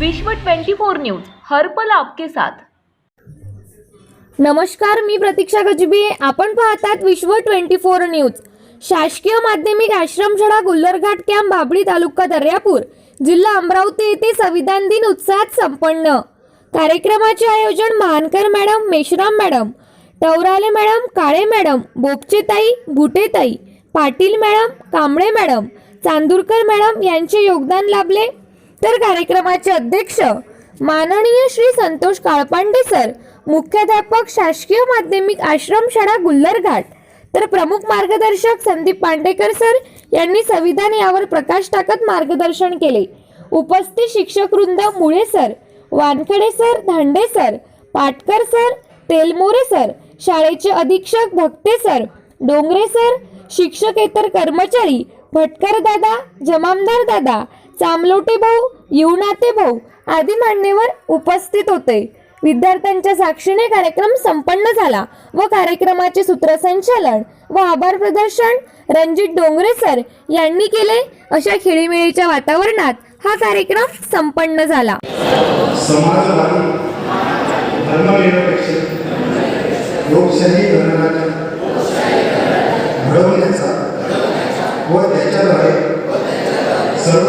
विश्व 24 न्यूज हर्पल आपके साथ. नमस्कार मी प्रतीक्षा गजबी आपण पाहतात विश्व ट्वेंटी फोर न्यूज. शासकीय माध्यमिक आश्रमशाळा गुल्लरघाट कॅम्प बाबळी तालुका दर्यापूर जिल्हा अमरावती येथे संविधान दिन उत्साहात संपन्न. कार्यक्रमाचे आयोजन Mahankar madam Meshram madam Tawrale madam Kale madam बोपचेताई गुटेताई Patil madam Kamble madam Chandurkar madam यांचे योगदान लाभले. तर कार्यक्रमाचे अध्यक्ष माननीय श्री संतोष काळपांडे सर मुख्याध्यापक शासकीय माध्यमिक आश्रमशाळा गुल्लरघाट. तर प्रमुख मार्गदर्शक संदीप पांडेकर सर यांनी संविधान यावर प्रकाश टाकत मार्गदर्शन केले. उपस्थित शिक्षक वृंद Mule sir Wankhede sir Dhande sir Patkar sir Telmore sir शाळेचे अधीक्षक भक्ते सर डोंगरे सर शिक्षकेतर कर्मचारी भटकर दादा जमामदार दादा चामलोटे भाऊ युवनाते भाऊ आदी मान्यवर उपस्थित होते. विद्यार्थ्यांच्या साक्षीने कार्यक्रम संपन्न झाला व कार्यक्रमाचे सूत्रसंचालन व आभार प्रदर्शन रणजित डोंगरे सर यांनी केले. अशा खेळीमेळीच्या वातावरणात हा कार्यक्रम संपन्न झाला. लोकशाही घडवण्याचा व त्याच्याद्वारे सर्व